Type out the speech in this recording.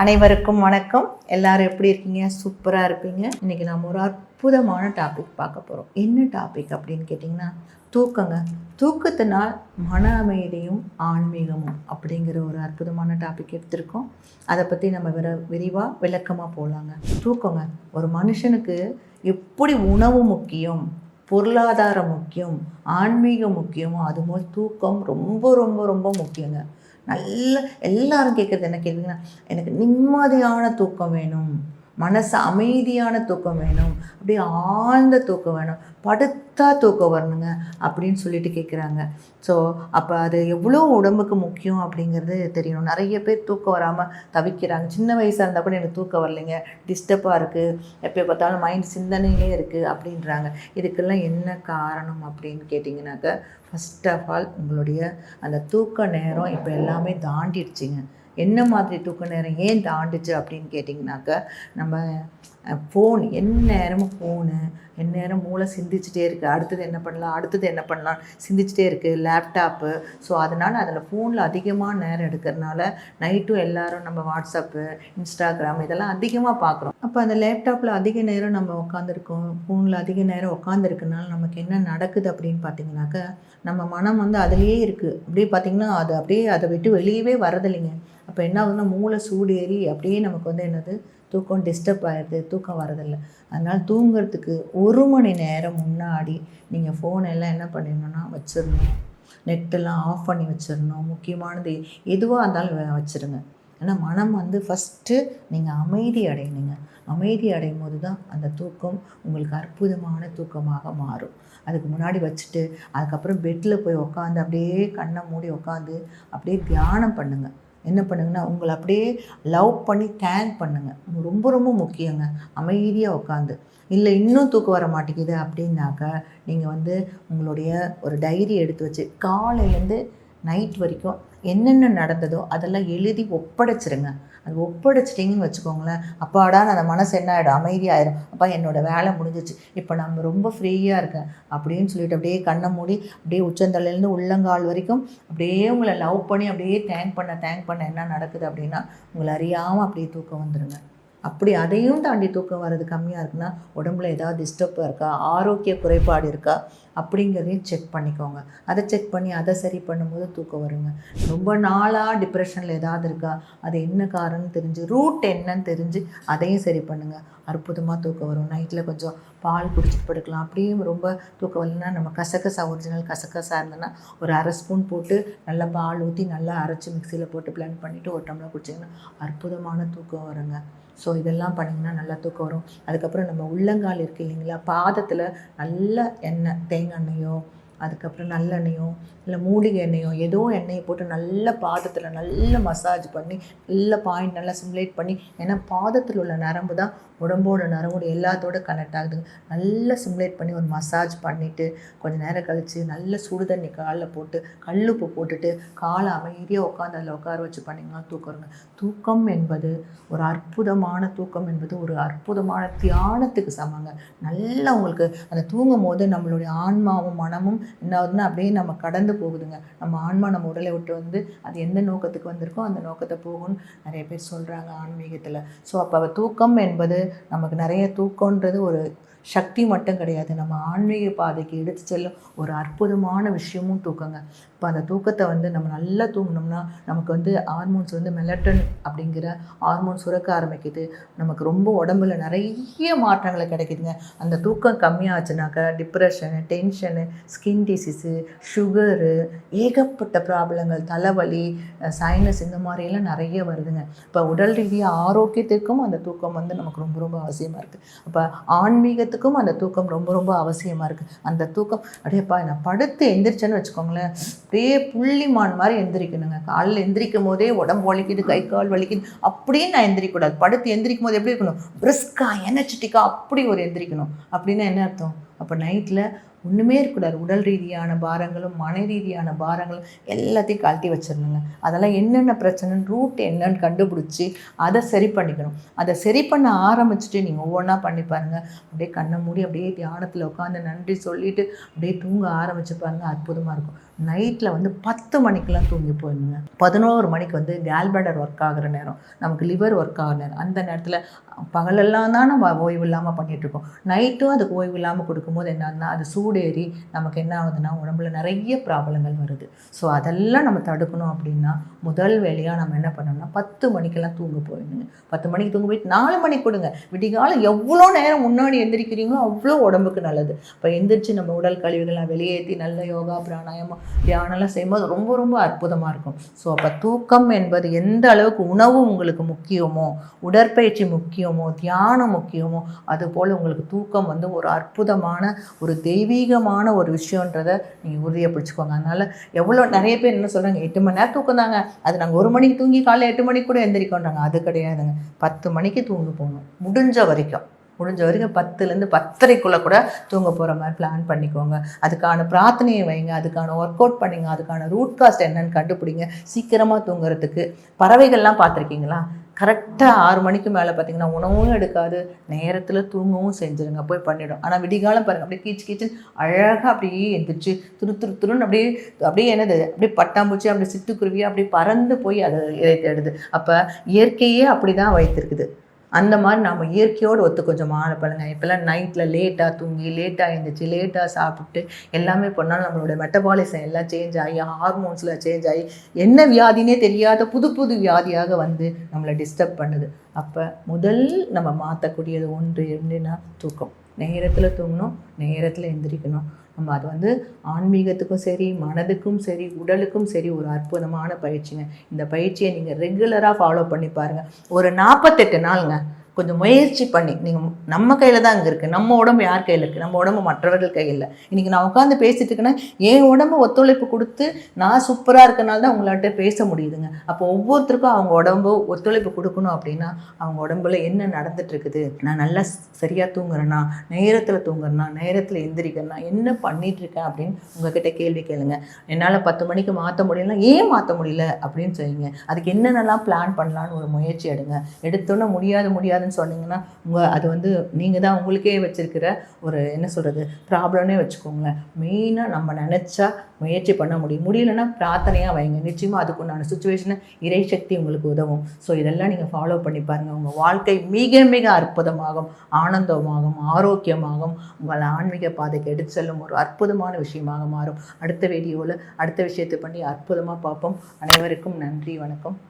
அனைவருக்கும் வணக்கம். எல்லாரும் எப்படி இருக்கீங்க? சூப்பராக இருப்பீங்க. இன்னைக்கு நம்ம ஒரு அற்புதமான டாபிக் பார்க்க போகிறோம் என்ன டாபிக் அப்படின்னு கேட்டிங்கன்னா தூக்கங்க. தூக்கத்தினால் மன அமைதியும் ஆன்மீகமும் அப்படிங்கிற ஒரு அற்புதமான டாபிக் எடுத்திருக்கோம். அதை பற்றி நம்ம விர விரிவாக விளக்கமாக போகலாங்க தூக்கங்க. ஒரு மனுஷனுக்கு எப்படி உணவு முக்கியம் பொருளாதாரம் முக்கியம் ஆன்மீகம் முக்கியமோ அதுபோல் தூக்கம் ரொம்ப ரொம்ப ரொம்ப முக்கியங்க. நல்ல எல்லாரும் கேட்குறது என்ன கேட்குறீங்கன்னா எனக்கு நிம்மதியான தூக்கம் வேணும். மனசு அமைதியான தூக்கம் வேணும். அப்படியே ஆழ்ந்த தூக்கம் வேணும். படுத்தா தூக்கம் வரணுங்க அப்படின்னு சொல்லிட்டு கேட்குறாங்க ஸோ அப்போ அது எவ்வளோ உடம்புக்கு முக்கியம் அப்படிங்கிறது தெரியணும். நிறைய பேர் தூக்கம் வராமல் தவிக்கிறாங்க. சின்ன வயசாக இருந்தால் கூட எனக்கு தூக்கம் வரலைங்க. டிஸ்டர்பாக இருக்குது எப்போ பார்த்தாலும் மைண்ட் சிந்தனையிலே இருக்குது அப்படின்றாங்க. இதுக்கெல்லாம் என்ன காரணம் அப்படின்னு கேட்டிங்கனாக்கா ஃபஸ்ட் ஆஃப் ஆல் உங்களுடைய அந்த தூக்க நேரம் இப்போ எல்லாமே தாண்டிடுச்சிங்க. என்ன மாதிரி தூக்க நேரம் ஏன் தாண்டுச்சு அப்படின்னு கேட்டிங்கனாக்கா நம்ம ஃபோன் எந்நேரமும் ஃபோனு எந்நேரம் மூளை சிந்திச்சுட்டே இருக்குது அடுத்தது என்ன பண்ணலாம்? அடுத்தது என்ன பண்ணலாம்? சிந்திச்சுட்டே இருக்குது லேப்டாப்பு ஸோ அதனால் அதில் ஃபோனில் அதிகமாக நேரம் எடுக்கிறனால நைட்டும் எல்லாரும் நம்ம வாட்ஸ்அப்பு இன்ஸ்டாகிராம் இதெல்லாம் அதிகமாக பார்க்குறோம் அப்போ அந்த லேப்டாப்பில் அதிக நேரம் நம்ம உட்காந்துருக்கோம் ஃபோனில் அதிக நேரம் உட்காந்துருக்கனால நமக்கு என்ன நடக்குது அப்படின்னு பார்த்தீங்கன்னாக்க நம்ம மனம் வந்து அதுலேயே இருக்குது அப்படியே பார்த்திங்கன்னா அது அப்படியே அதை விட்டு வெளியவே வரதில்லைங்க அப்போ என்ன ஆகுதுன்னா மூளை சூடு ஏறி அப்படியே நமக்கு வந்து என்னது? தூக்கம் டிஸ்டர்ப் ஆகிடுது தூக்கம் வரதில்லை அதனால் தூங்குறதுக்கு ஒரு மணி நேரம் முன்னாடி நீங்கள் ஃபோன் எல்லாம் என்ன பண்ணிடணும்னா வச்சிடணும். நெட்டெல்லாம் ஆஃப் பண்ணி வச்சிடணும். முக்கியமானது எதுவாக இருந்தாலும் வ- ஏன்னா மனம் வந்து ஃபஸ்ட்டு நீங்கள் அமைதி அடையணுங்க அமைதி அடையும் போது தான் அந்த தூக்கம் உங்களுக்கு அற்புதமான தூக்கமாக மாறும். அதுக்கு முன்னாடி வச்சுட்டு அதுக்கப்புறம் பெட்டில் போய் உக்காந்து அப்படியே கண்ணை மூடி உக்காந்து அப்படியே தியானம் பண்ணுங்கள் என்ன பண்ணுங்கன்னா உங்களை அப்படியே லவ் பண்ணி தேங்க் பண்ணுங்கள் ரொம்ப ரொம்ப முக்கியங்க. அமைதியாக உட்காந்து இல்லை இன்னும் தூக்கம் வர மாட்டேங்குது அப்படின்னாக்கா நீங்கள் வந்து உங்களுடைய ஒரு டைரி எடுத்து வச்சு காலையிலேருந்து நைட் வரைக்கும் என்னென்ன நடந்ததோ அதெல்லாம் எழுதி ஒப்படைச்சிருங்க. அது ஒப்படைச்சிட்டிங்கன்னு வச்சுக்கோங்களேன். அப்பாடா அந்த மனசு என்ன ஆகிடும் அமைதியாயிடும் அப்பா என்னோடய வேலை முடிஞ்சிச்சு. இப்போ நம்ம ரொம்ப ஃப்ரீயாக இருக்கேன் அப்படின்னு சொல்லிட்டு அப்படியே கண்ணை மூடி அப்படியே உச்சந்தலையிலேருந்து உள்ளங்கால் வரைக்கும் அப்படியே உங்களை லவ் பண்ணி அப்படியே தேங்க் பண்ண தேங்க் பண்ண என்ன நடக்குது அப்படின்னா உங்களை அறியாமல் அப்படியே தூக்கம் வந்துருங்க. அப்படி அதையும் தாண்டி தூக்கம் வர்றது கம்மியாக இருக்குன்னா உடம்புல ஏதாவது டிஸ்டர்பாக இருக்கா? ஆரோக்கிய குறைபாடு இருக்கா? அப்படிங்கிறதையும் செக் பண்ணிக்கோங்க. அதை செக் பண்ணி அதை சரி பண்ணும்போது தூக்கம் வருங்க. ரொம்ப நாளாக டிப்ரெஷனில் ஏதாவது இருக்கா? அது என்ன காரணம்னு தெரிஞ்சு ரூட் என்னன்னு தெரிஞ்சு அதையும் சரி பண்ணுங்கள் அற்புதமாக தூக்கம் வரும். நைட்டில் கொஞ்சம் பால் குடிச்சிட்டு படுக்கலாம். அப்படியும் ரொம்ப தூக்கம் வரலன்னா நம்ம கசகசா ஒரிஜினல் கசகசா இருந்ததுன்னா ஒரு அரை ஸ்பூன் போட்டு நல்லா பால் ஊற்றி நல்லா அரைச்சி மிக்சியில் போட்டு பிளண்ட் பண்ணிவிட்டு ஒரு டம்ளர் குடிச்சிங்கன்னா அற்புதமான தூக்கம் வருங்க. ஸோ இதெல்லாம் பண்ணிங்கன்னா நல்லா தூக்கம் வரும். அதுக்கப்புறம் நம்ம உள்ளங்கால் இருக்கு இல்லைங்களா? பாதத்தில் நல்ல எண்ணெய் தேங்காய் எண்ணெயோ அதுக்கப்புறம் நல்லெண்ணெயோ இல்லை மூலிகை எண்ணெயோ ஏதோ எண்ணெயை போட்டு நல்ல பாதத்தில் நல்ல மசாஜ் பண்ணி நல்ல பாயிண்ட் நல்லா சிமுலேட் பண்ணி ஏன்னா பாதத்தில் உள்ள நரம்பு தான் உடம்போட நரம்போட எல்லாத்தோட கனெக்ட் ஆகுதுங்க நல்லா சிமுலேட் பண்ணி ஒரு மசாஜ் பண்ணிவிட்டு கொஞ்சம் நேரம் கழித்து நல்ல சுடு தண்ணி காலில் போட்டு கல்லுப்பு போட்டுட்டு காலை அமைதியாக உட்காந்து அதில் உட்கார வச்சு பண்ணிங்கன்னா தூக்கம் தூக்கம் என்பது ஒரு அற்புதமான தூக்கம் என்பது ஒரு அற்புதமான தியானத்துக்கு சமங்க. நல்லா உங்களுக்கு அந்த தூங்கும் போது நம்மளுடைய ஆன்மாவும் மனமும் என்ன அப்படியே நம்ம கடந்து போகுதுங்க. நம்ம ஆன்மா நம்ம உடலை விட்டு வந்து அது எந்த நோக்கத்துக்கு வந்திருக்கோ அந்த நோக்கத்தை போகும்னு நிறைய பேர் சொல்கிறாங்க ஆன்மீகத்தில். ஸோ அப்போ தூக்கம் என்பது நமக்கு நிறைய தூக்கன்றது ஒரு சக்தி மட்டும் கிடையாது. நம்ம ஆன்மீக பாதைக்கு எடுத்து செல்லும் ஒரு அற்புதமான விஷயமும் தூக்கங்க. இப்போ அந்த தூக்கத்தை வந்து நம்ம நல்லா தூங்கினோம்னா நமக்கு வந்து ஹார்மோன்ஸ் வந்து மெலட்டன் அப்படிங்கிற ஹார்மோன் சுரக்க ஆரம்பிக்குது. நமக்கு ரொம்ப உடம்புல நிறைய மாற்றங்களை கிடைக்குதுங்க. அந்த தூக்கம் கம்மியாச்சுனாக்கா depression tension skin disease sugar ஏகப்பட்ட ப்ராப்ளங்கள் தலைவலி சைனஸ் இந்த மாதிரியெல்லாம் நிறைய வருதுங்க. இப்போ உடல் ரீதியாக ஆரோக்கியத்துக்கும் அந்த தூக்கம் வந்து நமக்கு ரொம்ப ரொம்ப அவசியமாக இருக்குது அப்போ ஆரோக்கியத்துக்கும் அந்த தூக்கம் ரொம்ப ரொம்ப அவசியமாக இருக்குது அந்த தூக்கம் அப்படியேப்பா நான் படுத்து எந்திரிச்சேன்னு வச்சுக்கோங்களேன். அப்படியே புள்ளிமான் மாதிரி எந்திரிக்கணுங்க. காலில் எந்திரிக்கும் போதே உடம்பு வலிக்குது கை கால் வலிக்குது. அப்படின்னு நான் எந்திரிக்கக்கூடாது. படுத்து எந்திரிக்கும் போது எப்படி இருக்கணும்? பிரிஸ்காக எனர்ஜெட்டிக்காக அப்படி ஒரு எந்திரிக்கணும். அப்படின்னா என்ன அர்த்தம்? அப்போ நைட்டில் ஒன்றுமே இருக்கக்கூடாது. உடல் ரீதியான பாரங்களும் மன ரீதியான பாரங்களும் எல்லாத்தையும் கழட்டி வச்சிடணுங்க. அதெல்லாம் என்னென்ன பிரச்சனைன்னு ரூட் என்னன்னு கண்டுபிடிச்சி அதை சரி பண்ணிக்கணும். அதை சரி பண்ண ஆரம்பிச்சுட்டு நீங்கள் ஒவ்வொன்றா பண்ணி பாருங்கள் அப்படியே கண்ணை மூடி அப்படியே தியானத்தில் உட்காந்து நன்றி சொல்லிவிட்டு அப்படியே தூங்க ஆரம்பிச்சு பாருங்க. அற்புதமாக இருக்கும். நைட்டில் வந்து பத்து மணிக்கெலாம் தூங்கி போயிடுங்க பதினோரு மணிக்கு வந்து கேல்பேடர் ஒர்க் ஆகிற நேரம். நமக்கு லிவர் ஒர்க் ஆகிற நேரம். அந்த நேரத்தில் பகலெல்லாம் தான் நம்ம ஓய்வு இல்லாமல் பண்ணிகிட்ருக்கோம் நைட்டும் அதுக்கு ஓய்வு இல்லாமல் கொடுக்கும்போது என்னன்னா அது சூடேறி நமக்கு என்ன ஆகுதுன்னா உடம்புல நிறைய ப்ராப்ளங்கள் வருது. ஸோ அதெல்லாம் நம்ம தடுக்கணும் அப்படின்னா முதல் வேலையாக நம்ம என்ன பண்ணோம்னா பத்து மணிக்கெல்லாம் தூங்க போயிடுங்க. பத்து மணிக்கு தூங்க போயிட்டு நாலு மணிக்கு கொடுங்க. விடிகாலம் எவ்வளோ நேரம் முன்னாடி எந்திரிக்கிறீங்களோ அவ்வளோ உடம்புக்கு நல்லது. இப்போ எந்திரிச்சு நம்ம உடல் கழிவுகள்லாம் வெளியேற்றி நல்ல யோகா பிராணாயமம் தியானம்லாம் செய்யும்போது ரொம்ப ரொம்ப அற்புதமாக இருக்கும். ஸோ அப்போ தூக்கம் என்பது எந்த அளவுக்கு உணவு உங்களுக்கு முக்கியமோ உடற்பயிற்சி முக்கியமோ தியானம் முக்கியமோ அதுபோல் உங்களுக்கு தூக்கம் வந்து ஒரு அற்புதமான ஒரு தெய்வீகமான ஒரு விஷயன்றதை நீங்கள் உறுதியை பிடிச்சிக்கோங்க அதனால் எவ்வளோ நிறைய பேர் என்ன சொல்கிறாங்க எட்டு மணி நேரம் தூக்கம் தாங்க அது நாங்கள் ஒரு மணிக்கு தூங்கி காலையில் எட்டு மணிக்கு கூட எந்திரிக்கோன்றாங்க. அது கிடையாதுங்க. பத்து மணிக்கு தூங்க போகணும். முடிஞ்ச வரைக்கும். முடிஞ்ச வரைக்கும் பத்துலேருந்து பத்தரைக்குள்ளே கூட தூங்க போகிற மாதிரி பிளான் பண்ணிக்கோங்க. அதுக்கான பிரார்த்தனையை வைங்க அதுக்கான ஒர்க் அவுட் பண்ணுங்க அதுக்கான ரூட் காஸ்ட் என்னன்னு கண்டுபிடிங்க. சீக்கிரமாக தூங்குறதுக்கு. பறவைகள்லாம் பார்த்துருக்கீங்களா? கரெக்டாக ஆறு மணிக்கு மேலே பார்த்தீங்கன்னா உணவும் எடுக்காது. நேரத்தில் தூங்கவும் செஞ்சுருங்க போய் பண்ணிவிடும் ஆனால் விடிகாலம் பாருங்கள் அப்படியே கீச்சு கீச்சு அழகாக அப்படியே எந்திரிச்சு துரு துரு துருன்னு அப்படியே அப்படியே என்னது? அப்படியே பட்டாம்பூச்சி அப்படியே சிட்டுக்குருவியாக அப்படியே பறந்து போய் அதை இறை தேடுது. அப்போ இயற்கையே அப்படி தான் வைத்திருக்குது. அந்த மாதிரி நம்ம இயற்கையோடு ஒத்து கொஞ்சம் மாறப்படுங்க இப்போல்லாம் நைட்டில் லேட்டாக தூங்கி லேட்டாக எழுந்திரிச்சு லேட்டாக சாப்பிட்டு எல்லாமே பண்ணாலும் நம்மளோட மெட்டபாலிசம் எல்லாம் சேஞ்ச் ஆகி ஹார்மோன்ஸில் சேஞ்ச் ஆகி என்ன வியாதினே தெரியாத புது புது வியாதியாக வந்து நம்மளை டிஸ்டர்ப் பண்ணுது. அப்போ முதல் நம்ம மாற்றக்கூடியது ஒன்று என்னன்னா தூக்கம். நேரத்தில் தூங்கணும் நேரத்தில் எந்திரிக்கணும். நம்ம அது வந்து ஆன்மீகத்துக்கும் சரி மனதுக்கும் சரி உடலுக்கும் சரி ஒரு அற்புதமான பயிற்சிங்க. இந்த பயிற்சியை நீங்கள் ரெகுலராக ஃபாலோ பண்ணி பாருங்கள் ஒரு நாற்பத்தெட்டு நாளுங்க. கொஞ்சம் முயற்சி பண்ணி நீங்கள் நம்ம கையில் தான் அங்கே இருக்குது நம்ம உடம்பு யார் கையில் இருக்குது நம்ம உடம்பு மற்றவர்கள் கையில். இன்றைக்கி நான் உட்காந்து பேசிட்டு இருக்கேன்னா என் உடம்பு ஒத்துழைப்பு கொடுத்து நான் சூப்பராக இருக்கனால தான் உங்களாட்ட பேச முடியுதுங்க. அப்போ ஒவ்வொருத்தருக்கும் அவங்க உடம்பு ஒத்துழைப்பு கொடுக்கணும் அப்படின்னா அவங்க உடம்புல என்ன நடந்துட்டுருக்குது நான் நல்லா சரியாக தூங்குறேன்னா நேரத்தில் தூங்குறேன்னா நேரத்தில் எந்திரிக்கிறேன்னா என்ன பண்ணிகிட்ருக்கேன் அப்படின்னு உங்ககிட்ட கேள்வி கேளுங்க. என்னால் பத்து மணிக்கு மாற்ற முடியலன்னா ஏன் மாற்ற முடியல அப்படின்னு சொல்லுங்க. அதுக்கு என்னென்னலாம் பிளான் பண்ணலான்னு ஒரு முயற்சி எடுங்க. எடுத்தோன்னே முடியாது முடியாதுன்னு சொன்னீங்கன்னா உங்கள் அது வந்து நீங்கள் தான் உங்களுக்கே வச்சுருக்கிற ஒரு என்ன சொல்கிறது ப்ராப்ளம்னே வச்சுக்கோங்களேன். மெயினாக நம்ம நினச்சா முயற்சி பண்ண முடியும். முடியலன்னா பிரார்த்தனையாக வைங்க. நிச்சயமாக அதுக்குண்டான சுச்சுவேஷனை இறை சக்தி உங்களுக்கு உதவும். ஸோ இதெல்லாம் நீங்கள் ஃபாலோ பண்ணி பாருங்கள் உங்கள் வாழ்க்கை மிக மிக அற்புதமாகும். ஆனந்தமாகும். ஆரோக்கியமாகும். உங்கள் ஆன்மீக பாதைக்கு எடுத்து செல்லும் ஒரு அற்புதமான விஷயமாக மாறும். அடுத்த வீடியோவில் அடுத்த விஷயத்தை பண்ணி அற்புதமாக பார்ப்போம். அனைவருக்கும் நன்றி. வணக்கம்.